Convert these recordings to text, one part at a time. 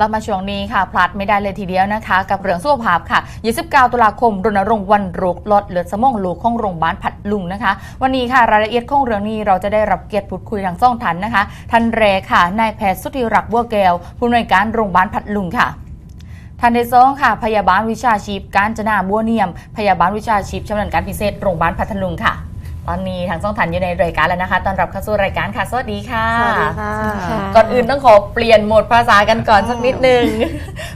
แล้วมาช่วงนี้ค่ะ พลาดไม่ได้เลยทีเดียวนะคะ กับเรื่องสุขภาพค่ะ 29 ตุลาคมรณรงค์วันโรคลดเลือดสมองโลกของโรงพยาบาลพัดลุงนะคะ วันนี้ค่ะรายละเอียดของเรื่องนี้เราจะได้รับเกียรติพูดคุยทางซ่องทันนะคะท่านแรค่ะนายแพทย์สุธิรักษ์บัวแก้วผู้อำนวยการโรงพยาบาลพัดลุงค่ะท่านที่องค่ะ พยาบาลวิชาชีพการจนาบัวเนียม พยาบาลวิชาชีพชำนาญการพิเศษโรงพยาบาลพัทลุงค่ะ ตอนนี้ทางซ่องทันอยู่ในรายการแล้วนะคะ ตอนรับเข้าสู่รายการค่ะสวัสดีค่ะ สวัสดีค่ะ ก่อนอื่นต้องขอเปลี่ยนโหมดภาษากันก่อนสักนิดนึง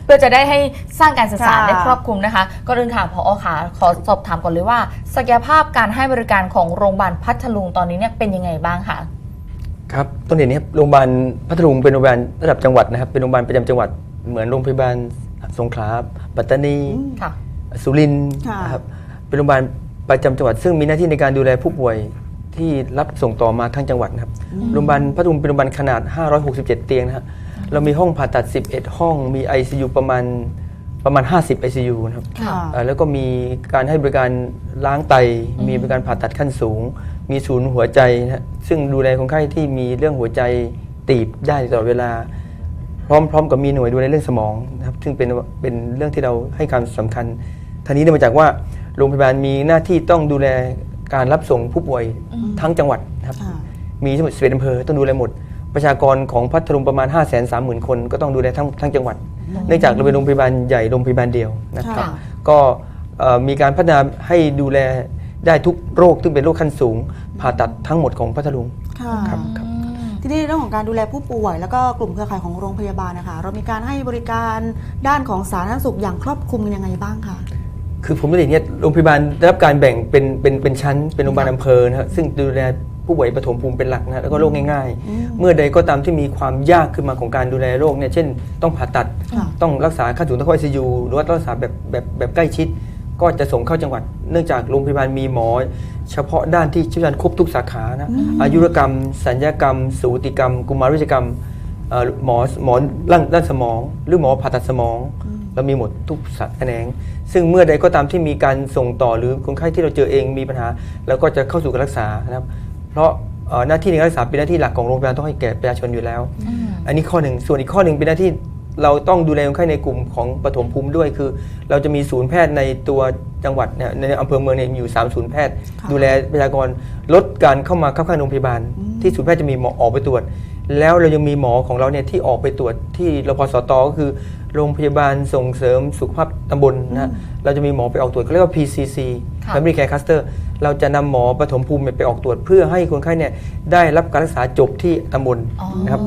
เพื่อจะได้ให้สร้างการสื่อสารค่ะได้ครอบคลุมนะคะ ก่อนอื่นค่ะพอค่ะขอสอบถามก่อนเลยว่าศักยภาพการให้บริการของโรงพยาบาลพัทลุงตอนนี้เนี่ยเป็นยังไงบ้างคะครับต้นเหตุนี้ครับโรงพยาบาลพัทลุงเป็นโรงพยาบาลระดับจังหวัดนะครับ เป็นโรงพยาบาลประจำจังหวัดเหมือนโรงพยาบาลสงขลาปัตตานีค่ะสุรินทร์ค่ะนะครับเป็นโรงพยาบาล ประจำจังหวัดซึ่งมีหน้าที่ในการดูแลผู้ป่วยที่รับส่งต่อมาทั้งจังหวัดนะครับโรงพยาบาลพัทลุงเป็นโรงพยาบาลขนาด 567 เตียงนะฮะเรามีห้องผ่าตัด 11 ห้องมี ICU ประมาณประมาณ 50 ICU นะครับค่ะอ่าแล้วก็มีการให้บริการล้างไต มีบริการผ่าตัดขั้นสูง มีศูนย์หัวใจนะฮะซึ่งดูแลคนไข้ที่มีเรื่องหัวใจตีบได้ตลอดเวลา พร้อมพร้อมกับมีหน่วยดูแลเรื่องสมองนะครับซึ่งเป็นเป็นเรื่องที่เราให้ความสำคัญท่านี้เนื่องมาจากว่า โรงพยาบาลมีหน้าที่ต้องดูแลการรับส่งผู้ป่วยทั้งจังหวัดนะครับ ค่ะ มีทั้งหมด11อำเภอต้องดูแลหมด ประชากรของพัทลุงประมาณ 5 3 0 0 0 0 คนก็ต้องดูแลทั้งทั้งจังหวัด เนื่องจากเราเป็นโรงพยาบาลใหญ่โรงพยาบาลเดียวนะครับ ค่ะ ก็เอ่อมีการพัฒนาให้ดูแลได้ทุกโรคซึ่งเป็นโรคขั้นสูง ผ่าตัดทั้งหมดของพัทลุง ค่ะ ครับครับทีนี้เรื่องของการดูแลผู้ป่วย แล้วก็กลุ่มเครือข่ายของโรงพยาบาลนะคะ เรามีการให้บริการด้านของสาธารณสุขอย่างครอบคลุมกันยังไงบ้างคะ คือผมต้องเรียนอย่างนี้ยโรงพยาบาลได้รับการแบ่งเป็นเป็นเป็นชั้น เป็นโรงพยาบาลอำเภอนะฮะซึ่งดูแลผู้ป่วยปฐมภูมิเป็นหลักนะฮะแล้วก็โรคง่ายอืมๆเมื่อใดก็ตามที่มีความยากขึ้นมาของการดูแลโรคเนี่ยเช่น ต้องผ่าตัดค่ะต้องรักษาขั้นสูงต้องเข้าไอซียูหรือว่ารักษาแบบแบบแบบใกล้ชิด ก็จะส่งเข้าจังหวัด เนื่องจากโรงพยาบาลมีหมอ เฉพาะด้านที่เชี่ยวชาญครบทุกสาขานะอายุรกรรม สัญญกรรม สูติกรรม กุมารเวชกรรมเอ่อหมอหมอด้านด้านสมอง หรือหมอผ่าตัดสมอง เรามีหมดทุกสัแขนง ซึ่งเมื่อใดก็ตามที่มีการส่งต่อหรือคนไข้ที่เราเจอเองมีปัญหาเราก็จะเข้าสู่การรักษานะครับเพราะเอ่อหน้าที่ในการรักษาเป็นหน้าที่หลักของโรงพยาบาลต้องให้แก่ประชาชนอยู่แล้ว อันนี้ข้อหนึ่งส่วนอีกข้อหนึ่งเป็นหน้าที่เราต้องดูแลคนไข้ในกลุ่มของปฐมภูมิด้วยคือ เราจะมีศูนย์แพทย์ในตัวจังหวัดเนี่ยในอำเภอเมืองเนี่ยมีอยู่3ศูนย์แพทย์ค่ะดูแลประชากรลดการเข้ามาเข้าข้างโรงพยาบาล ที่ศูนย์แพทย์จะมีหมอออกไปตรวจ แล้วเรายังมีหมอของเราเนี่ยที่ออกไปตรวจที่รพสตก็คือ โรงพยาบาลส่งเสริมสุขภาพตำบลนะฮะเราจะมีหมอไปออกตรวจเขาเรียกว่า PCC ค่ะ Primary Care Cluster เราจะนำหมอปฐมภูมิเนี่ยไปออกตรวจ เพื่อให้คนไข้เนี่ยได้รับการรักษาจบที่ตำบลอ๋อนะครับ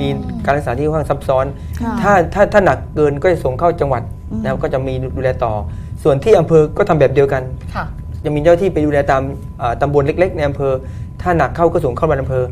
มีการรักษาที่ค่อนข้างซับซ้อนค่ะถ้าถ้าถ้าหนักเกินก็จะส่งเข้าจังหวัดนะครับก็จะมีดูแลต่อ ส่วนที่อำเภอก็ทำแบบเดียวกันค่ะจะมีเจ้าที่ไปดูแลตามอ่าตำบลเล็กๆในอำเภอ ถ้าหนักเข้าก็ส่งเข้ามาอำเภอ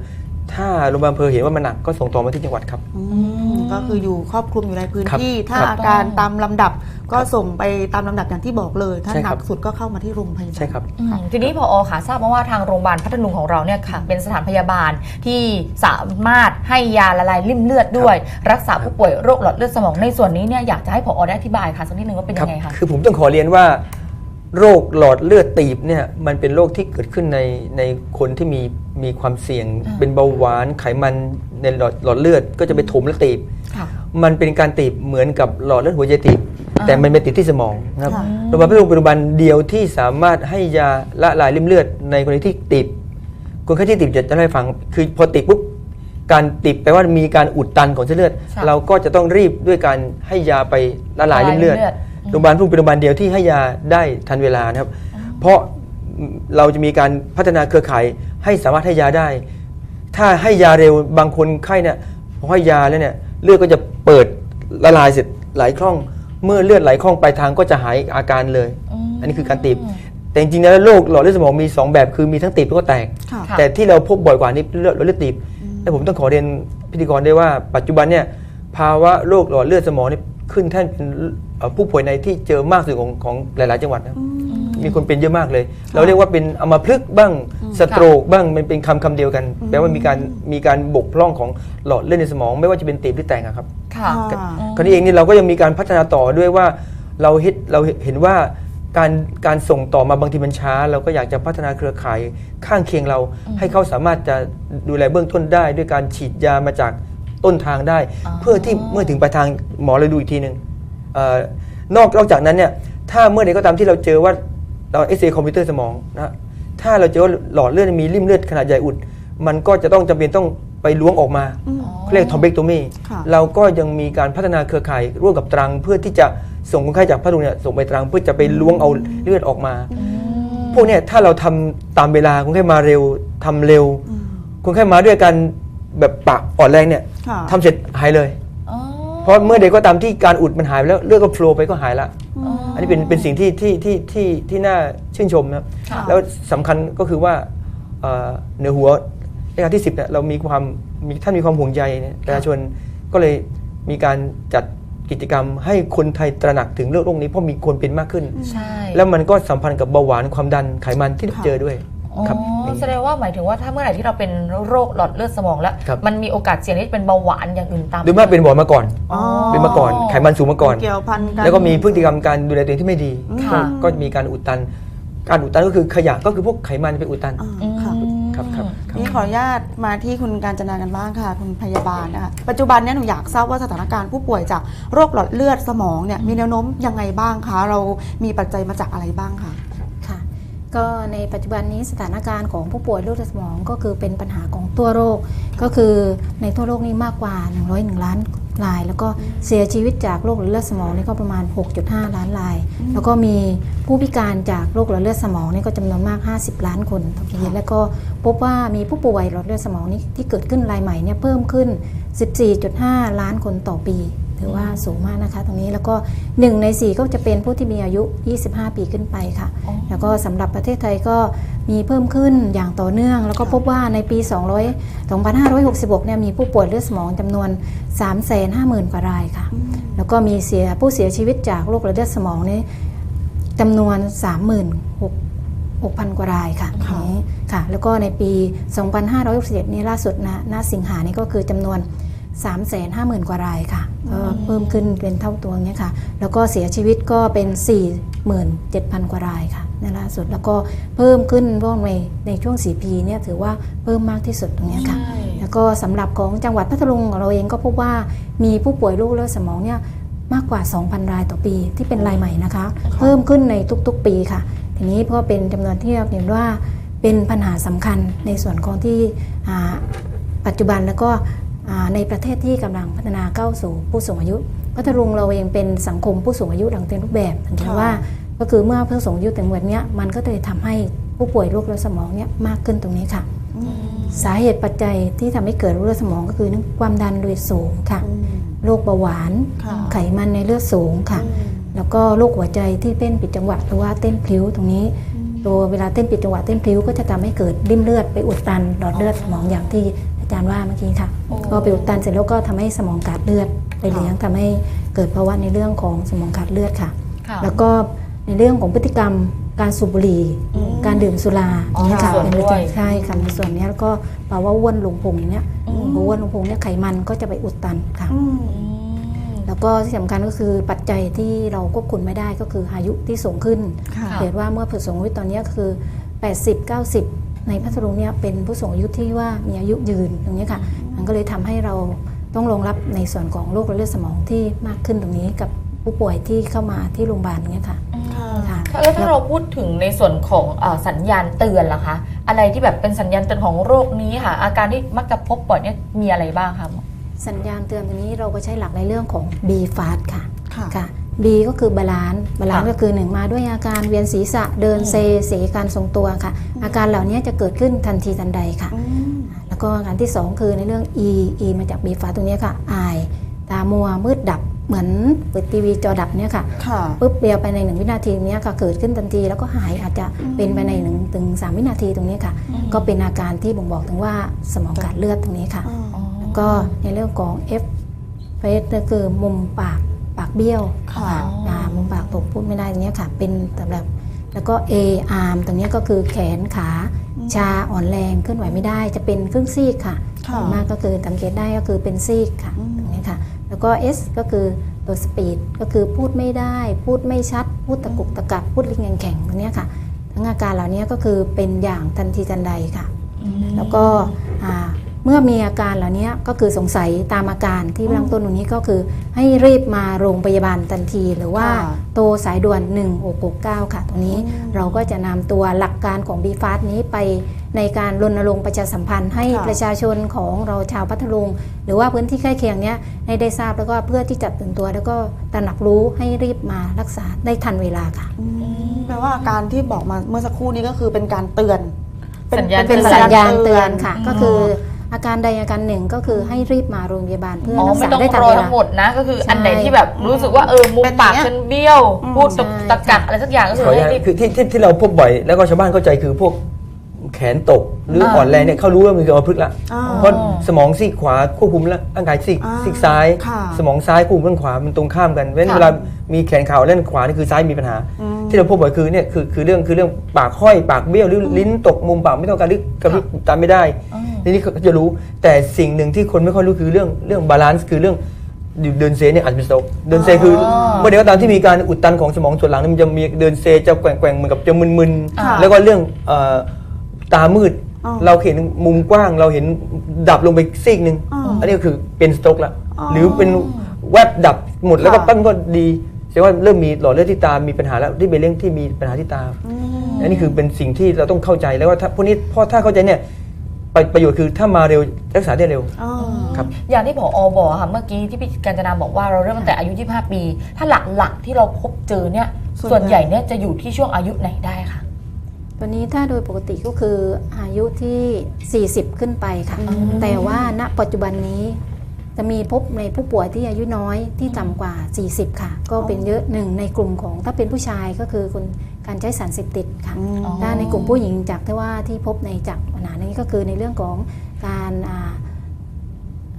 ถ้าโรงพยาบาลอำเภอเห็นว่ามันหนักก็ส่งต่อมาที่จังหวัดครับอืม ก็คืออยู่ครอบคลุมอยู่ในพื้นครับที่ ถ้าครับอาการตามลำดับก็ครับส่งไปตามลำดับอย่างที่บอกเลย ถ้าใช่หนัครักบสุดก็เข้ามาที่โรงพยาบาลใช่ครับอืมทีนี้พอค่ะทราบมาว่าทางโรงพยาบาลพัทลุงของเราเนี่ยค่ะเป็นสถานพยาบาลที่สามารถให้ยาละลายริ่มเลือดด้วย รักษาผู้ป่วยโรคหลอดเลือดสมองในส่วนนี้เนี่ยอยากจะให้พอได้อธิบายค่ะสักนิดนึงว่าเป็นยังไงคะคือผมต้องขอเรียนว่า โรคหลอดเลือดตีบเนี่ยมันเป็นโรคที่เกิดขึ้นในในคนที่มีมีความเสี่ยงอ่าเป็นเบาหวานไขมันในหลอดหลอดเลือดก็จะไปถมและตีบค่ะมันเป็นการตีบเหมือนกับหลอดเลือดหัวใจตีบอ่าแต่มันเป็นตีบที่สมองนะครับค่ะโรงพยาบาลพระโรงพยาบาลเดียวที่สามารถให้ยาละลายริ่มเลือด ในกรณีที่ตีบคนไข้ที่ตีบจะจะเล่าให้ฟัง คือพอตีบปุ๊บการตีบแปลว่ามีการอุดตันของเส้นเลือดค่ะเราก็จะต้องรีบด้วยการให้ยาไปละลายริ่มเลือด ละลายริ่มเลือดโรงพยาบาลพระโรงพยาบาลเดียวที่ให้ยาได้ทันเวลานะครับ เพราะเราจะมีการพัฒนาเครือข่ายให้สามารถให้ยาได้ ถ้าให้ยาเร็วบางคนไข้เนี่ยพอให้ยาแล้วเนี่ยเลือดก็จะเปิดละลายเสร็จไหลคล่อง เมื่อเลือดไหลคล่องไปลายทางก็จะหายอาการเลย อันนี้คือการตีบ แต่จริงๆแล้วโรคหลอดเลือดสมองมี 2 แบบคือมีทั้งตีบแล้วก็แตกค่ะค่ะแต่ที่เราพบบ่อยกว่านี้เลือดหลอดเลือดตีบและผมต้องขอเรียนพิธีกรได้วยว่าปัจจุบันเนี่ยภาวะโรคหลอดเลือดสมองนี่ ขึ้นแท่นเป็นเอ่อผู้ป่วยในที่เจอมากสุดของของหลาย ๆ จังหวัดนะมีคนเป็นเยอะมากเลย เราเรียกว่าเป็นอัมพฤกษ์บ้างสโตรกบ้างมันเป็นคำคำเดียวกัน แปลว่ามีการมีการบกพร่องของหลอดเลือดในสมอง ไม่ว่าจะเป็นตีบหรือแตกอะครับค่ะค่ะคราวนี้เองนี่เราก็ยังมีการพัฒนาต่อด้วยว่าเราเห็นเราเห็นว่าการการส่งต่อมาบางทีมันช้า เราก็อยากจะพัฒนาเครือข่ายข้างเคียงเรา ให้เขาสามารถจะดูแลเบื้องต้นได้ ด้วยการฉีดยามาจาก ต้นทางได้อ๋อเพื่อที่เมื่อถึงปลายทางหมอเลยดูอีกทีหนึ่งเอ่อนอกนอกจากนั้นเนี่ยถ้าเมื่อใดก็ตามที่เราเจอว่าเราเอ็กซเรย์คอมพิวเตอร์สมองนะถ้าเราเจอว่าหลอดเลือดมีริ่มเลือดขนาดใหญ่อุด มันก็จะต้องจำเป็นต้องไปล้วงออกมาอืมเขาเรียกทอมเบกโตมีค่ะเราก็ยังมีการพัฒนาเครือข่ายร่วมกับตรัง เพื่อที่จะส่งคนไข้จากพัทลุงเนี่ยส่งไปตรังเพื่อจะไปล้วงเอาเลือดออกมา พวกเนี้ยถ้าเราทำตามเวลาคนไข้มาเร็วทำเร็วอืมคนไข้มาด้วยอาการแบบปากอ่อนแรงเนี่ยค่ะทำเสร็จหายเลย อ๋อเพราะเมื่อใดก็ตามที่การอุดมันหายไปแล้วเลือดก็โฟลว์ไปก็หายละอืมอันนี้เป็นเป็นสิ่งที่ที่ที่ที่ที่น่าชื่นชมนะครับค่ะ แล้วสำคัญก็คือว่าเอ่อเหนือหัวในการที่ 10เนี่ยเรามีความมีท่านมีความห่วงใยเนี่ยประชาชนก็เลยมีการจัดกิจกรรม ให้คนไทยตระหนักถึงเรื่องโรคนี้เพราะมีคนเป็นมากขึ้น ใช่ แล้วมันก็สัมพันธ์กับเบาหวานความดันไขมันที่เราค่ะ เจอด้วยอ๋อ ครับ แสดงว่าหมายถึงว่าถ้าเมื่อไหร่ที่เราเป็นโรคหลอดเลือดสมองแล้ว ครับ มันมีโอกาสเสี่ยงที่จะเป็นเบาหวานอย่างอื่นตามหรือมากเป็นเบาหวานมาก่อน อ๋อ เป็นมาก่อนไขมันสูงมาก่อน เกี่ยวพันกัน แล้วก็มีพฤติกรรมการดูแลตัวเองที่ไม่ดีค่ะก็มีการอุดตัน การอุดตันก็คือขยะก็คือพวกไขมันไปอุดตัน อ่าอืม ค่ะ ครับครับครับ นี่ขออนุญาตมาที่คุณการจนากันบ้างค่ะ คุณพยาบาลนะคะปัจจุบันเนี้หนูอยากทราบว่าสถานการณ์ผู้ป่วยจากโรคหลอดเลือดสมองเนี่ยมีแนวโน้มยังไงบ้างคะ เรามีปัจจัยมาจากอะไรบ้างคะค่ะ ก็ในปัจจุบันนี้สถานการณ์ของผู้ป่วยโรคสมองก็คือเป็นปัญหาของตัวโรค ก็คือในทั่วโลกนี้มากกว่า 101 ล้านราย แล้วก็เสียชีวิตจากโรคหลอดเลือดสมองนี่ก็ประมาณ 6.5 ล้านราย แล้วก็มีผู้พิการจากโรคหลอดเลือดสมองนี่ก็จำนวนมาก 50 ล้านคนต่อปีแล้วก็พบว่ามีผู้ป่วยหลอดเลือดสมองนี่ที่เกิดขึ้นรายใหม่เนี่ยเพิ่มขึ้น 14.5 ล้านคนต่อปี ถือว่าสูงมากนะคะตรงนี้แล้วก็ 1 ใน 4 ก็จะเป็นผู้ที่มีอายุ 25 ปีขึ้นไปค่ะอ๋อแล้วก็สำหรับประเทศไทยก็มีเพิ่มขึ้นอย่างต่อเนื่อง แล้วก็พบว่าในปี 200 2566 เนี่ยมีผู้ป่วยเลือดสมองจำนวน 350,000 กว่ารายค่ะ แล้วก็มีเสียผู้เสียชีวิตจากโรคหลอดเลือดสมองนี่จำนวน 36,000กว่ารายค่ะค่ะนี้ค่ะ แล้วก็ในปี 2567 นี้ล่าสุดนะณสิงหานี่ก็คือจำนวน 350,000 กว่ารายค่ะก็เพิ่มขึ้นเป็นเท่าตัวเนี้ยค่ะ แล้วก็เสียชีวิตก็เป็น 47,000 กว่ารายค่ะในล่าสุดแล้วก็เพิ่มขึ้นร่วมในในช่วง 4 ปีเนี่ยถือว่าเพิ่มมากที่สุดตรงเนี้ยค่ะใช่แล้วก็สำหรับของจังหวัดพัทลุงของเราเองก็พบว่ามีผู้ป่วยโรคเลือดสมองเนี่ยมากกว่า 2,000 รายต่อปีที่เป็นรายใหม่นะคะ เพิ่มขึ้นในทุกๆปีค่ะ ทีนี้เพราะเป็นจำนวนที่เราเห็นว่าเป็นปัญหาสำคัญในส่วนของที่อ่าปัจจุบันแล้วก็อ่า ในประเทศที่กำลังพัฒนาเข้าสู่ผู้สูงอายุพัทลุงเราเองเป็นสังคมผู้สูงอายุดังเต็มรูปแบบสังเกตค่ะว่าก็คือเมื่อผู้สูงอายุถึงวันเนี้ยมันก็เลยทำให้ผู้ป่วยโรคเลือดสมองเนี่ยมากขึ้นตรงนี้ค่ะ สาเหตุปัจจัยที่ทำให้เกิดโรคเลือดสมองก็คือเรื่องความดันโลหิตสูงค่ะอืมโรคเบาหวานค่ะไขมันในเลือดสูงค่ะ แล้วก็โรคหัวใจที่เต้นผิดจังหวะหรือว่าเต้นพลิ้วตรงนี้ตัวเวลาเต้นผิดจังหวะเต้นพลิ้วก็จะทำให้เกิดริ่มเลือดไปอุดตันหลอดเลือดสมองอย่างที่อาจารย์ว่าเมื่อกี้ค่ะโอ้พอไปอุดตันเสร็จแล้วก็ทำให้สมองขาดเลือดไปเลี้ยงทำให้เกิดภาวะในเรื่องของสมองขาดเลือดค่ะค่ะ แล้วก็ในเรื่องของพฤติกรรมการสูบบุหรี่อืมการดื่มสุราอ๋อเนี่ยค่ะมีส่วนเป็นด้วยใช่ค่ะในส่วนเนี้ยแล้วก็ภาวะอ้วนลงพุงเนี้ยอืมพออ้วนลงพุงเนี่ยไขมันก็จะไปอุดตันค่ะอืมอืมแล้วก็ที่สำคัญก็คือปัจจัยที่เราควบคุมไม่ได้ก็คืออายุที่สูงขึ้นค่ะค่ะเห็นว่าเมื่อผู้สูงอายุตอนเนี้ยคือ 80 90 ในพัทลุงเนี่ยเป็นผู้สูงอายุที่ว่ามีอายุยืนตรงนี้ค่ะมันก็เลยทำให้เราต้องรองรับในส่วนของโรคเลือดสมองที่มากขึ้นตรงนี้กับผู้ป่วยที่เข้ามาที่โรงพยาบาลอย่างเงี้ยค่ะค่ะแล้วถ้าเราพูดถึงในส่วนของเออสัญญาณเตือนล่ะคะ อะไรที่แบบเป็นสัญญาณเตือนของโรคนี้ค่ะ อาการที่มักจะพบบ่อยเนี่ยมีอะไรบ้างคะหมอสัญญาณเตือนตรงนี้เราก็ใช้หลักในเรื่องของ B fast ค่ะค่ะค่ะ B ก็คือบาลานซ์บาลานซ์ค่ะก็คือหนึ่งมาด้วยอาการเวียนศีรษะเดินอืมเซเสการทรงตัวค่ะ อาการเหล่านี้จะเกิดขึ้นทันทีทันใดค่ะอืมแล้วก็อาการที่ 2 คือในเรื่อง E E มาจาก B fast ตรงนี้ค่ะอายตามัวมืดดับเหมือนเปิดทีวีจอดับเนี่ยค่ะค่ะปุ๊บเดียวไปในหนึ่งวินาทีเนี้ยค่ะเกิดขึ้นทันทีแล้วก็หายอาจจะเป็นไปในหนึ่งถึงสามวินาทีตรงนี้ค่ะอืมก็เป็นอาการที่บ่งบอกถึงว่าสมองขาดเลือดตรงนี้ค่ะอ๋อแล้วก็ในเรื่องของ F เฟสก็คือมุมปากปาก เบี้ยวค่ะอ่ามุมปากตกพูดไม่ได้ตรงเนี้ยค่ะ เป็นสำหรับแล้วก็ A arm ตรงเนี้ยก็คือแขนขาชาอ่อนแรงเคลื่อนไหวไม่ได้จะเป็นครึ่งซีกค่ะค่ะส่วนมากก็คือสังเกตได้ก็คือเป็นซีกค่ะอืมตรงนี้ค่ะ แล้วก็ S ก็คือตัวสปีดก็คือพูดไม่ได้ พูดไม่ชัด พูดตะกุกตะกักพูดลิงแข็งๆตรงเนี้ยค่ะ ทั้งอาการเหล่านี้ก็คือเป็นอย่างทันทีทันใดค่ะ แล้วก็อ่า เมื่อมีอาการเหล่านี้ก็คือสงสัยตามอาการที่เบื้องต้นตรงนี้ก็คือ ให้รีบมาโรงพยาบาลทันที หรือว่าค่ะโทรสายด่วน 1669 ค่ะ ตรงนี้อืมเราก็จะนำตัวหลักการของ b f a s t นี้ไปในการรณรงค์ประชาสัมพันธ์ให้ค่ะประชาชนของเราชาวพัทลุงหรือว่าพื้นที่ใกล้เคียงเนี้ยให้ได้ทราบแล้วก็เพื่อที่จะตื่นตัว แล้วก็ตระหนักรู้ให้รีบมารักษาได้ทันเวลาค่ะอืมแปลว่าอาการที่บอกมาเมื่อสักครู่นี้ก็คือเป็นการเตือนสัญญาณเป็นสัญญาณเตือนค่ะมก็คือ อาการใดอาการหนึ่งก็คือให้รีบมาโรงพยาบาล เพื่ออ๋อรักไม่ษาต้องได้ทันรอเวลา ทั้งหมดนะ ก็คือใช่อันไหนที่แบบรู้สึกว่าเออมุมเป็นปากอย่างเงี้ยฉันเบี้ยว อืมพูดตกใช่ ตะกักอะไรสักอย่างก็คือขออนุให้ญาตรีบ คือที่ที่ที่เราพบบ่อยแล้วก็ชาวบ้านเข้าใจคือพวกแขนตกหรืออ่อนแรงเนี่ยเขารู้ว่ามันคืออัมพฤกษ์ละอ่า เพราะสมองซีกขวาควบคุมร่างกายซีกอ่าซีกซ้าย ค่ะสมองซ้ายควบคุมเรื่องขวามันตรงข้ามกันเพราะฉะนั้นค่ะ เวลามีแขนขาอ่อนแรงขวานี่คือซ้ายมีปัญหา อืม ที่เราพบบ่อยคือเนี่ยคือคือเรื่องคือเรื่องปากห้อยปากเบี้ยวหรือลิ้นตกมุมปากไม่ต้องการหรือกระพริบตามไม่ได้อืมทีนี้เขาจะรู้แต่สิ่งหนึ่งที่คนไม่ค่อยรู้คือเรื่องเรื่องบาลานซ์คือเรื่องเดินเซเนี่ยอาจจะเป็นสโตรกเดินเซคือออเมื่อใดก็ตามที่มีการอุดตันของสมองส่วนหลังเนี่ยมันจะมีเดินเซจะแกว่งๆเหมือนกับจะมึนค่ะๆแล้วก็เรื่องเอ่อตามืดอ๋อเราเห็นมุมกว้างเราเห็นดับลงไปซีกหนึ่งอ๋ออัอันนี้ก็คือเป็นสโตรกละอ๋อหรือเป็นแวบดับหมดแล้วก็ค่ะปั้นก็ดี แสดงว่าเริ่มมีหลอดเลือดที่ตา มีปัญหาแล้วที่เป็นเรื่องที่มีปัญหาที่ตาอืมอันนี้คือเป็นสิ่งที่เราต้องเข้าใจแล้วว่าถ้าพวกนี้พอถ้าเข้าใจเนี่ยประประโยชน์คือถ้ามาเร็วรักษาได้เร็วอ๋อครับ อย่างที่ผอบอกค่ะเมื่อกี้ที่พี่กัญจนาบอกว่าเราเริ่มตั้งแต่อายุ 25 ปี ถ้าหลักๆที่เราพบเจอเนี่ยส่ส่ววนนใหใหญ่ญ่เนี่ยจะอยู่ที่ช่วงอายุไหนได้ค่ะตัวนี้ถ้าโดยปกติก็คืออายุที่ 40 ขึ้นไปค่ะอืมแต่ว่าณปัจจุบันนี้ จะมีพบในผู้ป่วยที่อายุน้อยที่ต่ำกว่า 40 ค่ะ ก็เป็นเยอะหนึ่งในกลุ่มของถ้าเป็นผู้ชายก็คือคนการใช้สารเสพติดค่ะอืมอ๋อถ้าในกลุ่มผู้หญิงจากที่ว่าที่พบในจากปัญหานี้ก็คือในเรื่องของการอ่า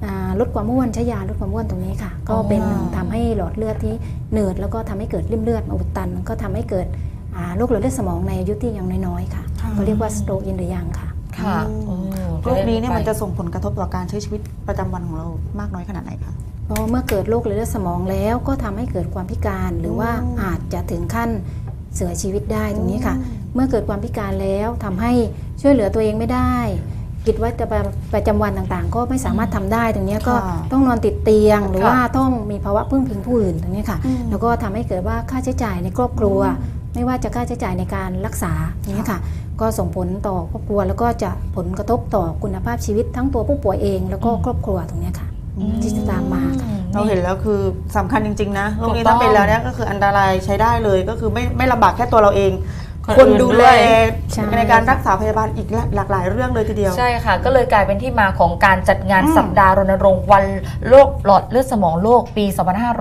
อ่าลดความอ้วนใช้ยาลดความอ้วนตรงนี้ค่ะ ก็เป็นหนึ่งทำให้หลอดเลือดที่เหนืดแล้วก็ทำให้เกิดริ่มเลือดมาอุดตัน ก็ทำให้เกิดอ่าโรคหลอดเลือดสมองในอายุที่ยังน้อยๆค่ะค่ะก็เรียกว่า stroke in the young ค่ะค่ะอืมอืม โรคนี้เนี่ยมันจะส่งผลกระทบต่อการใช้ชีวิตประจำวันของเรามากน้อยขนาดไหนคะเพราะเมื่อเกิดโรคหลอดเลือดสมองแล้วก็ทำให้เกิดความพิการหรือว่าอืมอาจจะถึงขั้นเสียชีวิตได้ตรงนี้ค่ะอืมเมื่อเกิดความพิการแล้วทำให้ช่วยเหลือตัวเองไม่ได้กิจวัตรประจำวันต่างๆ ก็ไม่สามารถทำได้ตรงนี้ก็ค่ะต้องนอนติดเตียง หรือค่ะว่าต้องมีภาวะพึ่งพิงผู้อื่นตรงนี้ค่ะอืมแล้วก็ทำให้เกิดว่าค่าใช้จ่ายในครอบครัว ไม่ว่าจะค่าใช้จ่ายในการรักษาอย่างนี้ยค่ะ ก็ส่งผลต่อครอบครัว แล้วก็จะผลกระทบต่อคุณภาพชีวิตทั้งตัวผู้ป่วยเอง แล้วก็ครอบครัวตรงเนี้ยค่ะที่จะตามมาค่ะเราเห็นแล้วคือสำคัญจริง ๆ นะโรคนี้ถูกต้ถ้าองเป็นแล้วเนี่ยก็คืออันตรายใช้ได้เลยก็คือไม่ไม่ลำบากแค่ตัวเราเองคนคนอื่นดูแลด้วยใช่ในการรักษาพยาบาลอีกหลากหลายเรื่องเลยทีเดียว ใช่ค่ะ ก็เลยกลายเป็นที่มาของการจัดงานอืมสัปดาห์รณรงค์วันโรคหลอดเลือดสมองโลกปี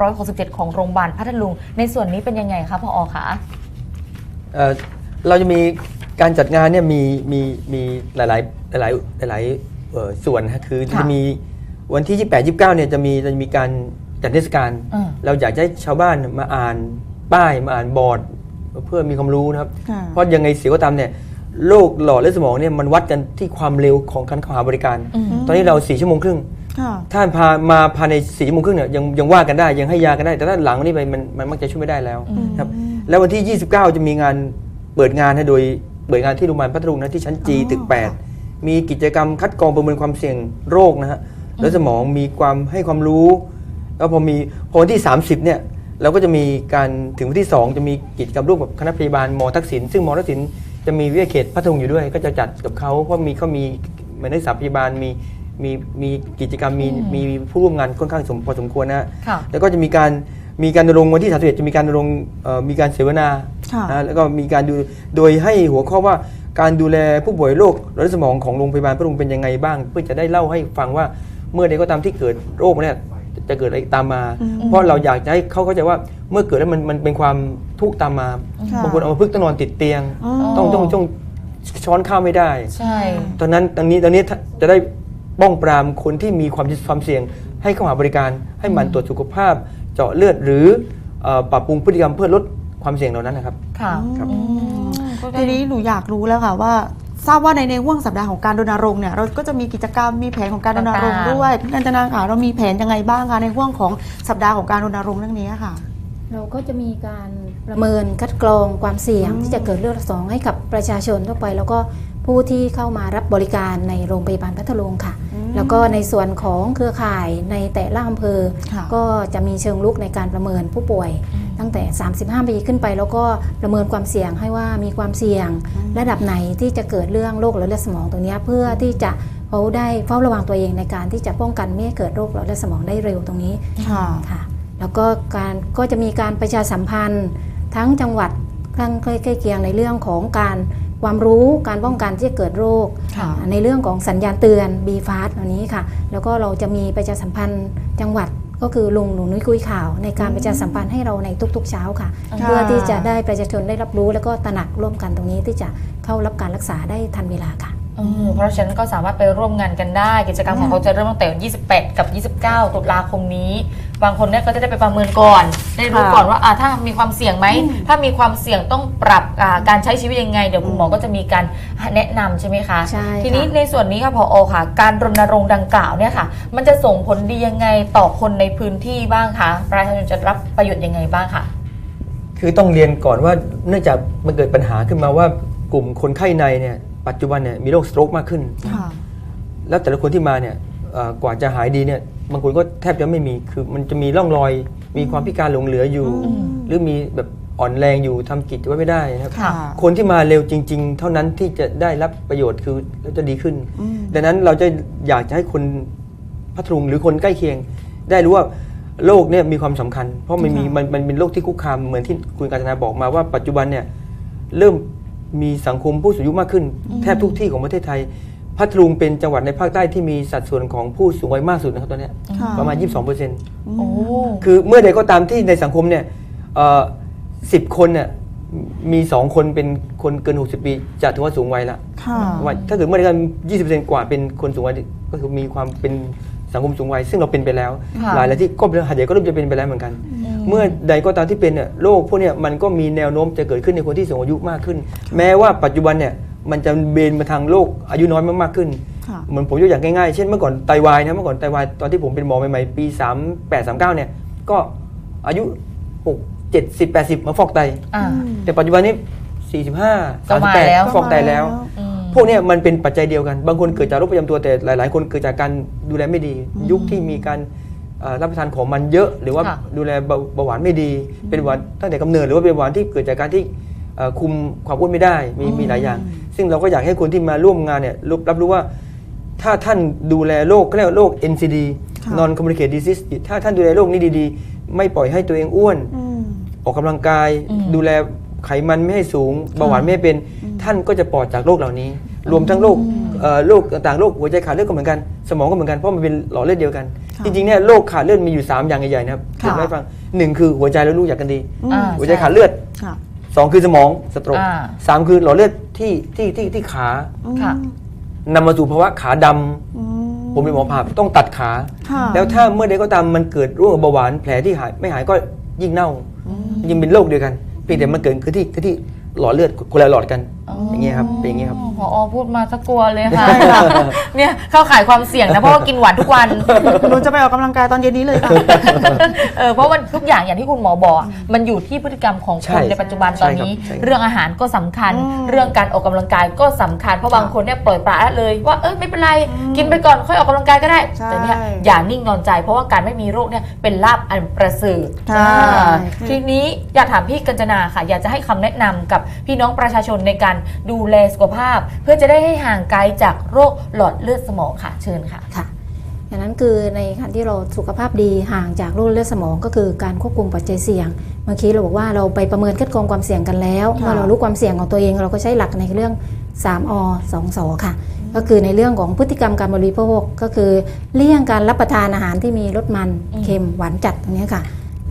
2567 ของโรงพยาบาลพัทลุง ในส่วนนี้เป็นยังไงคะพออคะเอ่อเราจะมี การจัดงานเนี่ยมีมีมีหลายหลายหลายๆหลายๆเอ่อส่วนนะคือค่ะจะมีวันที่ 28 29เนี่ยจะมีจะมีการจัดเทศกาลอืม เราอยากจะให้ชาวบ้านมาอ่านป้ายมาอ่านบอร์ด เพื่อมีความรู้นะครับ ค่ะ เพราะยังไงเสียก็ตามเนี่ยโรคหลอดเลือดสมองเนี่ยมันวัดกันที่ความเร็วของการเข้าหาบริการอืมตอนนี้เรา4ชั่วโมงครึ่ง ค่ะ ถ้าพามาภายใน4ชั่วโมงครึ่งเนี่ยยังยังว่ากันได้ยังให้ยากันได้ แต่ถ้าหลังวันนี้ไปมันมันมักจะช่วยไม่ได้แล้วครับแล้ววันที่ 29 จะมีงานเปิดงานให้โดย เปิดงานที่โรงพยาบาลพัทลุงนะที่ชั้นจีอ๋อตึกค่ะ8มีกิจกรรมคัดกรองประเมินความเสี่ยงโรคนะฮะแล้วสมองมีความให้ความรู้ แล้วพอมีพอวันที่ 30 เนี่ยเราก็จะมีการถึงวันที่ 2 จะมีกิจกรรมร่วมกับคณะพยาบาลมทักษิณซึ่งมทักษิณจะมีวิทยาเขตพัทลุงอยู่ด้วย ก็จะจัดกับเขาเพราะมีเขามีเหมือนนักศึกษาพยาบาลมีมีมีกิจกรรมมีมีผู้ร่วมงานค่อนข้างสมพอสมควรนะฮะค่ะแล้วก็จะมีการมีการรณรงค์วันที่31จะมีการรณรงค์เอ่อมีการเสวนาค่ะ นะแล้วก็มีการดูโดยให้หัวข้อว่าการดูแลผู้ป่วยโรคหลอดเลือดสมองของโรงพยาบาลพระลุงเป็นยังไงบ้าง เพื่อจะได้เล่าให้ฟังว่าเมื่อใดก็ตามที่เกิดโรคเนี่ยจะเกิดอะไรตามมาอืมเพราะเราอยากจะให้เขาเข้าใจว่าเมื่อเกิดแล้วมันมันเป็นความทุกข์ตามมาค่ะบางคนเอามาพึ่งต้องนอนติดเตียงอืมต้องต้องต้องช้อนข้าวไม่ได้ ใช่ ตอนนั้นตอนนี้ตอนนี้ถ้าจะได้ป้องปรามคนที่มีความความเสี่ยง ให้เข้าหาบริการให้หมันตรวจสุขภาพ เจาะเลือดหรือเอ่อปรับปรุงพฤติกรรมเพื่อลด ความเสี่ยงเหล่านั้นนะครับ ค่ะครับ อืมก็ได้ ทีนี้หนูอยากรู้แล้วค่ะว่า ทราบว่าในในห่วงสัปดาห์ของการรณรงค์เนี่ยเราก็จะมีกิจกรรมมีแผนของการรณรงค์ต่างๆ ด้วยพี่กัญจนาค่ะเรามีแผนยังไงบ้างคะในห่วงของสัปดาห์ของการรณรงค์เรื่องนี้ค่ะ เราก็จะมีการประเมินคัดกรองความเสี่ยงอืม ที่จะเกิดเลือดสองให้กับประชาชนทั่วไป แล้วก็ผู้ที่เข้ามารับบริการในโรงพยาบาลพัทลุงค่ะอืมเราแล้วก็ในส่วนของเครือข่ายในแต่ละอำเภอ ค่ะ ก็จะมีเชิงลุกในการประเมินผู้ป่วย ตั้งแต่ 35 ปีขึ้นไป แล้วก็ประเมินความเสี่ยงให้ว่ามีความเสี่ยง ระดับไหนที่จะเกิดเรื่องโรคหลอดเลือดสมองตรงเนี้ยเพื่อที่จะเขาได้เฝ้าระวังตัวเองในการที่จะป้องกันไม่ให้เกิดโรคหลอดเลือดสมองได้เร็วตรงนี้ค่ะค่ะแล้วก็การก็จะมีการประชาสัมพันธ์ ทั้งจังหวัดข้างใกล้ๆเคียงในเรื่องของการความรู้การป้องกันที่จะเกิดโรคค่ะในเรื่องของสัญญาณเตือน b f a s t อันนี้ค่ะ แล้วก็เราจะมีประชาสัมพันธ์จังหวัด ก็คือลุงหนูนุ้ยคุยข่าว ในการประชาสัมพันธ์ให้เราในทุก ๆ เช้าค่ะค่ะ เพื่อที่จะได้ประชาชนได้รับรู้ แล้วก็ตระหนักร่วมกันตรงนี้ที่จะเข้ารับการรักษาได้ทันเวลาค่ะ อืมเพราะฉะนั้นก็สามารถไปร่วมงานกันได้ กิจกรรมของเขาจะเริ่มตั้งแต่28 กับ 29 ตุลาคมนี้ บางคนเนี่ยก็จะได้ไปประเมินก่อน ได้รู้ค่ะก่อนว่าอ่าถ้ามีความเสี่ยงไหม ถ้ามีความเสี่ยงต้องปรับอ่าการใช้ชีวิตยังไง เดี๋ยวคุณหมอก็จะมีการแนะนำใช่ไหมคะ ใช่ค่ะ ทีนี้ในส่วนนี้ค่ะพออค่ะ การรณรงค์ดังกล่าวเนี่ยค่ะ มันจะส่งผลดียังไงต่อคนในพื้นที่บ้างคะประชาชนจะรับประโยชน์ยังไงบ้างคะ คือต้องเรียนก่อนว่าเนื่องจากมันเกิดปัญหาขึ้นมาว่ากลุ่มคนไข้ในเนี่ย ปัจจุบันเนี่ยมีโรคสโตรกมากขึ้น ค่ะ แล้วแต่ละคนที่มาเนี่ยเอ่อกว่าจะหายดีเนี่ยบางคนก็แทบจะไม่มีคือมันจะมีร่องรอย มีความพิการหลงเหลืออยู่ อืม หรือมีแบบอ่อนแรงอยู่ทำกิจวัตรไม่ได้นะครับ ค่ะ คนที่มาเร็วจริง ๆ เท่านั้นที่จะได้รับประโยชน์คือแล้วจะดีขึ้น อืม ดังนั้นเราจะอยากจะให้คนพัทลุงหรือคนใกล้เคียง ได้รู้ว่าโรคเนี่ยมีความสำคัญ เพราะมันมีค่ะมันมันเป็นโรคที่คุกคามเหมือนที่คุณกาญจนาบอกมาว่าปัจจุบันเนี่ยเริ่ม มีสังคมผู้สูงอายุมากขึ้น แทบทุกที่ของประเทศไทย พัทลุงเป็นจังหวัดในภาคใต้ที่มีสัดส่วนของผู้สูงวัยมากสุดนะครับตอนเนี้ยค่ะ ประมาณ 22เปอร์เซ็นต์โอ้ คือเมื่อใดก็ตามที่ในสังคมเนี่ยสิบคนเนี่ยมีสองคนเป็นคนเกิน 60 ปีจะถือว่าสูงวัยละ ค่ะ ว่าถ้าเกิดเมื่อใดก็ยี่สิบเปอร์เซ็นต์กว่าเป็นคนสูงวัยก็คือมีความเป็น สังคมสูงวัยซึ่งเราเป็นไปแล้ว ค่ะหลายหลายที่ก็หาดใหญ่ก็เริ่มจะเป็นไปแล้วเหมือนกัน เมื่อใดก็ตามที่เป็นเนี่ยโรคพวกเนี้ยมันก็มีแนวโน้มจะเกิดขึ้นในคนที่สูงอายุมากขึ้น แม้ว่าปัจจุบันเนี่ยมันจะเบนมาทางโรคอายุน้อยมากๆขึ้น ค่ะ เหมือนผมยกอย่างง่ายๆ เช่นเมื่อก่อนไตวายนะเมื่อก่อนไตวายตอนที่ผมเป็นหมอใหม่ๆ ปี 38 39เนี่ยก็อายุ6 70 80 มาฟอกไต อ่า แต่ปัจจุบันนี้ 45 ก็มาแล้ว 38ฟอกไตแล้ว อืม พวกเนี้ยมันเป็นปัจจัยเดียวกัน บางคนเกิดจากโรคประจำตัวแต่หลาย ๆ คนเกิดจากการดูแลไม่ดี ยุคที่มีการเอ่อรับประทานของมันเยอะ หรือว่าค่ะดูแลเบาเบาหวานไม่ดี เป็นเบาหวานตั้งแต่กำเนิดหรือว่าเป็นเบาหวานที่เกิดจากการที่เอ่อคุมความอ้วนไม่ได้มีมีหลายอย่าง ซึ่งเราก็อยากให้คนที่มาร่วมงานเนี่ยรับรับรู้ว่า ถ้าท่านดูแลโรคก็เรียกว่าโรค NCD ค่ะ non communicable disease ถ้าท่านดูแลโรคนี้ดี ๆ ไม่ปล่อยให้ตัวเองอ้วน อืม ออกกำลังกายอืมดูแล ไขมันไม่ให้สูงเบาหวานไม่ให้เป็น ท่านก็จะปลอดจากโรคเหล่านี้ รวมทั้งโรคเอ่อโรคต่างๆโรคหัวใจขาดเลือดก็เหมือนกัน สมองก็เหมือนกันเพราะมันเป็นหลอดเลือดเดียวกันค่ะจริงๆเนี่ยโรคขาดเลือดมีอยู่ 3 อย่างใหญ่ๆนะครับค่ะเดี๋ยวให้ฟังหนึ่งคือหัวใจและลูกอยากกันดีอืมอ่าหัวใจขาดเลือดค่ะสองคือสมองสโตรกอ่าสามคือหลอดเลือดที่ที่ที่ที่ขาค่ะนำมาสู่ภาวะขาดำอืมผมเป็นหมอผ่าต้องตัดขาค่ะแล้วถ้าเมื่อใดก็ตามมันเกิดโรคเบาหวานแผลที่หายไม่หายก็ยิ่งเน่ายิ่งเป็นโรคเดียวกัน เพียงแต่มันเกิดขึ้นที่ที่หลอดเลือดคนละหลอดกัน อย่างเงี้ยครับเป็นอย่างเงี้ยครับ พอพูดมาสักกลัวเลยค่ะ เนี่ยเข้าข่ายความเสี่ยงนะเพราะว่ากินหวานทุกวัน หนูจะไปออกกำลังกายตอนเย็นนี้เลยค่ะ เออเพราะมันทุกอย่างอย่างที่คุณหมอบอกอะมันอยู่ที่พฤติกรรมของใช่คนในปัจจุบันใช่ตอนนี้ครับใช่ครับ เรื่องอาหารก็สำคัญ อืม เรื่องการออกกำลังกายก็สำคัญเพราะบางคนเนี่ยปล่อยปละละเลย ว่าเออไม่เป็นไรกินไปก่อนค่อยออกกำลังกายก็ได้ใช่แต่เนี่ยอย่านิ่งนอนใจ เพราะว่าการไม่มีโรคเนี่ยเป็นลาบอันประเสริฐใช่ อ่าทีนี้อยากถามพี่กัญจนาค่ะ อยากจะให้คำแนะนำกับพี่น้องประชาชนในการดูแลสุขภาพ เพื่อจะได้ให้ห่างไกลจากโรคหลอดเลือดสมองค่ะเชิญค่ะ ค่ะดังนั้นคือในการที่เราสุขภาพดีห่างจากโรคเลือดสมองก็คือการควบคุมปัจจัยเสี่ยง เมื่อกี้เราบอกว่าเราไปประเมินคัดกรองความเสี่ยงกันแล้วค่ะเมื่อเรารู้ความเสี่ยงของตัวเองเราก็ใช้หลักในเรื่อง 3อ2สค่ะ ก็คือในเรื่องของพฤติกรรมการบริโภคก็คือเลี่ยงการรับประทานอาหารที่มีรสมันอืมเค็มหวานจัดตรงนี้ค่ะ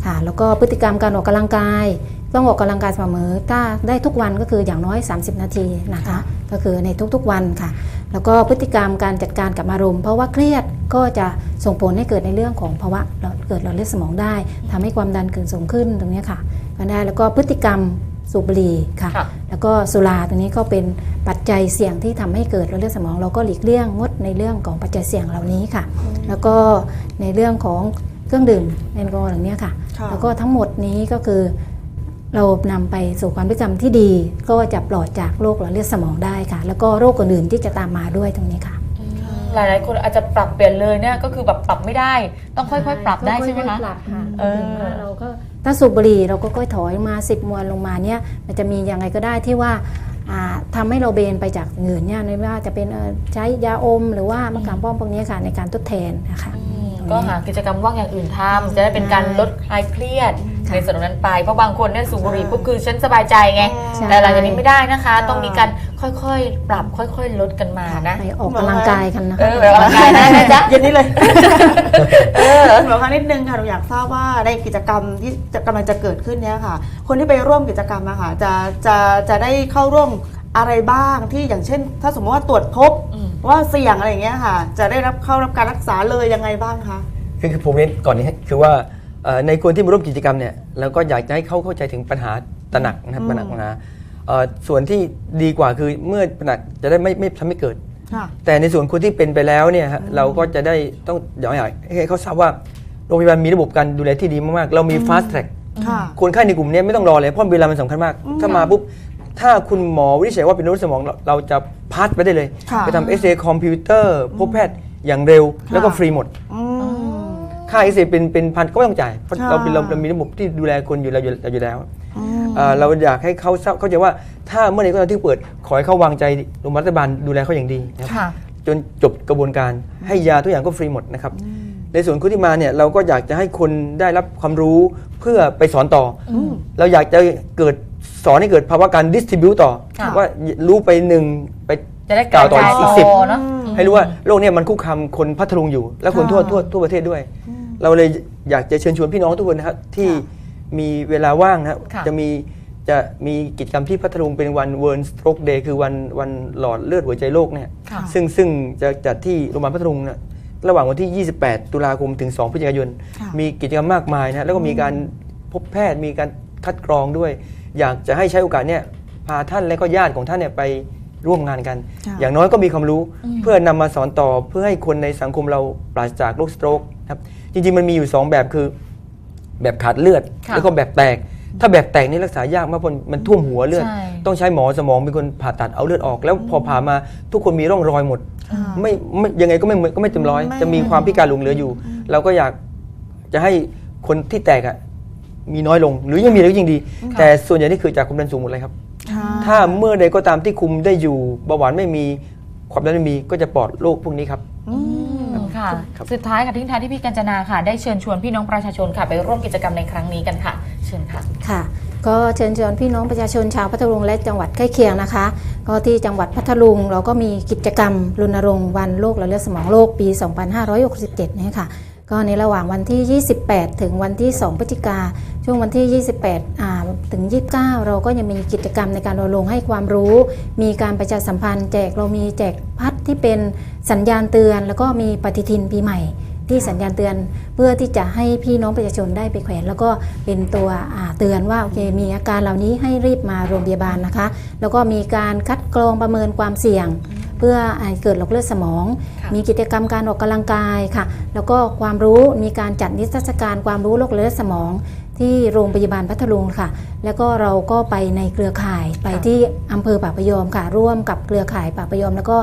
ค่ะ แล้วก็พฤติกรรมการออกกำลังกาย ต้องออกกำลังกายเสมอถ้าได้ทุกวันก็คืออย่างน้อย 30 นาทีนะคะค่ะก็คือในทุกๆวันค่ะ แล้วก็พฤติกรรมการจัดการกับอารมณ์ เพราะว่าเครียดก็จะส่งผลให้เกิดในเรื่องของภาวะหลอดเกิดหลอดเลือดสมองได้ทำให้ความดันเกิดสูงขึ้นตรงเนี้ยค่ะก็ได้แล้วก็พฤติกรรมสูบบุหรี่ค่ะค่ะแล้วก็สุราตรงนี้ก็เป็นปัจจัยเสี่ยงที่ทำให้เกิดหลอดเลือดสมอง เราก็หลีกเลี่ยงงดในเรื่องของปัจจัยเสี่ยงเหล่านี้ค่ะ แล้วก็ในเรื่องของเครื่องดื่มแอลกอฮอล์อย่างเนี้ยค่ะค่ะ แล้วก็ทั้งหมดนี้ก็คือ เรานำไปสู่ความพฤติกรรมที่ดี ก็จะปลอดจากโรคหลอดเลือดสมองได้ค่ะ แล้วก็โรคอื่นๆที่จะตามมาด้วยตรงนี้ค่ะ หลายๆคนอาจจะปรับเปลี่ยนเลยเนี่ยก็คือแบบปรับไม่ได้ ต้องค่อยๆ ปรับได้ใช่ไหมคะอยๆปรับค่ะเออถึงว่าเราก็ถ้าสูบบุหรี่เราก็ค่อยถอยมา 10 มวนลงมาเนี่ยมันจะมียังไงก็ได้ที่ว่าอ่าทำาให้เราเบนไปจากเงินเนี่ยไม่ว่าจะเป็นเอ่อใช้ยาอม หรือว่ามะขามป้อมพวกนี้ค่ะในการทดแทนนะคะอืมก็หากิจกรรมว่างอย่างอื่นทำจะได้เป็นการลดคลายเครียดค่ะ ในส่วนตรงนั้นไป เพราะบางคนเนี่ยสูบบุหรี่ปุ๊บคือฉันสบายใจไง ใช่ แต่หลังจากนี้ไม่ได้นะคะใช่ต้องมีการค่อยๆ ปรับค่อย ๆ ลดกันมานะ ไปออกกำลังกายกันนะเอคะอไปออกกำลังกายได้นะจ๊ะ เย็นนี้เลย เออหมอคะนิดนึงค่ะหนูอยากทราบว่าในกิจกรรมที่จะกำลังจะเกิดขึ้นเนี้ยค่ะ คนที่ไปร่วมกิจกรรมอะค่ะจะจะจะได้เข้าร่วมอะไรบ้างที่อย่างเช่น ถ้าสมมติว่าตรวจพบอืม ว่าเสี่ยงอะไรอย่างเงี้ยค่ะ จะได้รับเข้ารับการรักษาเลยยังไงบ้างคะ คือคือผมเน้นก่อนนี้คือว่าเอ่อ ในคนที่มาร่วมกิจกรรมเนี่ยเราก็อยากจะให้เขาเข้าใจถึงปัญหาตระหนักนะครับอืมปัญหาปัญหาเอ่อส่วนที่ดีกว่าคือเมื่อตระหนักจะได้ไม่ไม่ทำให้เกิดค่ะแต่ในส่วนคนที่เป็นไปแล้วเนี่ยฮะเราก็จะได้ต้องอยากให้เขาทราบว่าโรงพยาบาลมีระบบการดูแลที่ดีมากๆ เรามี fast track ค่ะคนไข้ในกลุ่มเนี้ไม่ต้องรอเลยเพราะเวลามันสำคัญมากอืมถ้ามาปุ๊บถ้าคุณหมอวินิจฉัยว่าเป็นโรคสมองเราเราจะพาสไปได้เลยค่ะไปทำเอ็กซเรย์คอมพิวเตอร์พบแพทย์อย่างเร็วแล้วก็ค่ะฟรีหมดอืม ค่าเอ็กซเรย์เป็นเป็นพันก็ไม่ต้องจ่ายเพราะค่ะเราเป็นเราเรามีระบบที่ดูแลคนอยู่แล้วอยู่อยู่แล้วอืมเอ่อเราอยากให้เขาทราบเข้าใจว่าถ้าเมื่อไหร่ก็ตามที่เปิด ขอให้เขาวางใจโรงพยาบาลรัฐบาลดูแลเขาอย่างดีนะครับค่ะจนจบกระบวนการให้ยาทุกอย่างก็ฟรีหมดนะครับในส่วนคนที่มาเนี่ยเราก็อยากจะให้คนได้รับความรู้เพื่อไปสอนต่ออมเราอยากจะเกิดสอนให้เกิดภาวะการดิสติบิวต่อค่ะว่ารู้ไปหนึ่งไปจะได้กล่าวต่ออีกสิบเนาะให้รู้ว่าโรคเนี่ยมันคุกคามคนพัทลุงอยู่ และคนทั่วทั่วทั่วประเทศด้วย เราเลยอยากจะเชิญชวนพี่น้องทุกคนนะครับที่ค่ะมีเวลาว่างนะครับค่ะ จะมีจะมีกิจกรรมที่พัทลุงเป็นวัน World Stroke Day คือวันวันหลอดเลือดหัวใจโลกเนี่ยค่ะ ซึ่งซึ่งจะจัดที่โรงพยาบาลพัทลุงนะระหว่างวันที่ 28 ตุลาคมถึง 2 พฤศจิกายน ค่ะ มีกิจกรรมมากมายนะแล้วก็มีการพบแพทย์มีการคัดกรองด้วย อยากจะให้ใช้โอกาสเนี่ยพาท่านและก็ญาติของท่านเนี่ยไปร่วมงานกัน ค่ะอย่างน้อยก็มีความรู้อืมเพื่อนำมาสอนต่อเพื่อให้คนในสังคมเราปราศจากโรคสโตรกครับ จริงๆมันมีอยู่ 2 แบบคือ แบบขาดเลือด ค่ะแล้วก็แบบแตก ถ้าแบบแตกนี่รักษายากมากเพราะมันท่วมหัวเลือด ใช่ ต้องใช้หมอสมองเป็นคนผ่าตัดเอาเลือดออก แล้วพอผ่ามาทุกคนมีร่องรอยหมด ค่ะ ไม่ไม่ยังไงก็ไม่เหมือนก็ไม่เต็มร้อย ไม่ จะมีความพิการหลงเหลืออยู่ เราก็อยากจะให้คนที่แตกอะมีน้อยลง หรือยังมีก็ยิ่งดีแต่ส่วนใหญ่นี่คือจากความดันสูงหมดเลยครับ ค่ะ ถ้าเมื่อใดก็ตามที่คุมได้อยู่เบาหวานไม่มีความดันไม่มีก็จะปลอดโรคพวกนี้ครับ อืม ค่ะ ครับ สุดท้ายค่ะทิ้งท้ายที่พี่กัญจนาค่ะ ได้เชิญชวนพี่น้องประชาชนค่ะ ไปร่วมกิจกรรมในครั้งนี้กันค่ะ เชิญค่ะ ค่ะก็เชิญชวนพี่น้องประชาชนชาวพัทลุงและจังหวัดใกล้เคียงนะคะ ก็ที่จังหวัดพัทลุงเราก็มีกิจกรรมรณรงค์วันโรคหลอดเลือดสมองโลกปี 2567เนี่ยค่ะ ก็ในระหว่างวันที่ 28 ถึงวันที่ 2 พฤศจิกา ช่วงวันที่ 28อ่าถึง 29 เราก็ยังมีกิจกรรมในการรณรงค์ให้ความรู้ มีการประชาสัมพันธ์แจกเรามีแจกพัด ที่เป็นสัญญาณเตือน แล้วก็มีปฏิทินปีใหม่ ที่สัญญาณเตือนเพื่อที่จะให้พี่น้องประชาชนได้ไปแขวน แล้วก็เป็นตัวอ่าเตือนว่าโอเคมีอาการเหล่านี้ให้รีบมาโรงพยาบาลนะคะ แล้วก็มีการคัดกรองประเมินความเสี่ยงเพื่อให้เกิดหลอดเลือดสมองค่ะมีกิจกรรมการออกกำลังกายค่ะ แล้วก็ความรู้มีการจัดนิทรรศการความรู้โรคเลือดสมอง ที่โรงพยาบาลพัทลุงค่ะ แล้วก็เราก็ไปในเครือข่ายไปที่อำเภอปากพยอมค่ะ ร่วมกับเครือข่ายปากพยอม แล้วก็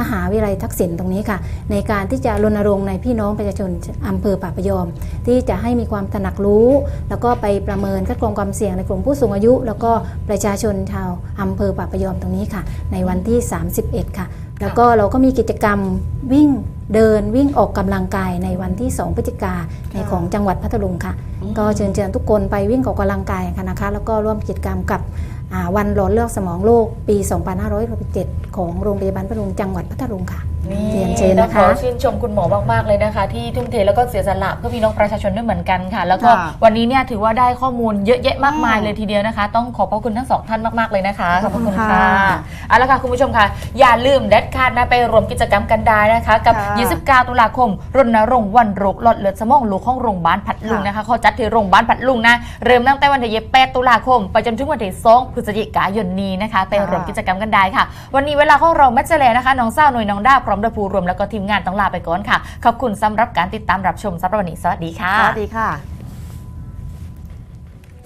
มหาวิทยาลัยทักษิณตรงนี้ค่ะ ในการที่จะรณรงค์ในพี่น้องประชาชนอำเภอปากพยอม ที่จะให้มีความตระหนักรู้ แล้วก็ไปประเมินคัดกรองความเสี่ยงในกลุ่มผู้สูงอายุ แล้วก็ประชาชนชาวอำเภอปากพยอมตรงนี้ค่ะ ในวันที่ 31 ค่ะ แล้วก็เราก็มีกิจกรรมวิ่งเดินวิ่งออกกำลังกายในวันที่ 2 พฤศจิกาในของจังหวัดพัทลุงค่ะ ก็เชิญเชิญทุกคนไปวิ่งออกกำลังกายกันนะคะ แล้วก็ร่วมกิจกรรมกับอ่าวันหลอดเลือดสมองโลกปี 2567 ของโรงพยาบาลพัทลุงจังหวัดพัทลุงค่ะนี่ เรียนเชิญต้องนะขอคะชื่นชมคุณหมอมากๆเลยนะคะ ที่ทุ่มเทแล้วก็เสียสละเพื่อพี่น้องประชาชนด้วยเหมือนกันค่ะ แล้วก็ค่ะวันนี้เนี่ยถือว่าได้ข้อมูลเยอะแยะมากมายอืมเลยทีเดียวนะคะ ต้องขอบพระคุณทั้งสองท่านมากๆเลยนะคะขอบพระคุณขอบคุณค่ะค่ะเอาละค่ะคุณผู้ชมค่ะ อย่าลืมเด็ดขาดนะไปรวมกิจกรรมกันได้นะคะ กับค่ะ29 ตุลาคม รณรงค์วันโรคหลอดเลือดสมองลูกของโรงพยาบาลพัทลุงนะคะเขาจัดที่โรงพยาบาลพัทลุงนะเริ่มตั้งแต่วันที่8ตุลาคม ไปจนถึงวันที่2พฤศจิกายนนี้นะคะไปรวมกิจกรรมกันได้ค่ะ วันนี้เวลาของเราแมทเจเลนะคะน้องเศร้าหน่วยน้องด้าพร้อมด้วยผู้รวมแล้วก็ทีมงานต้องลาไปก่อนค่ะ ขอบคุณสำหรับการติดตามรับชมสำหรับวันนี้สวัสดีค่ะ สวัสดีค่ะ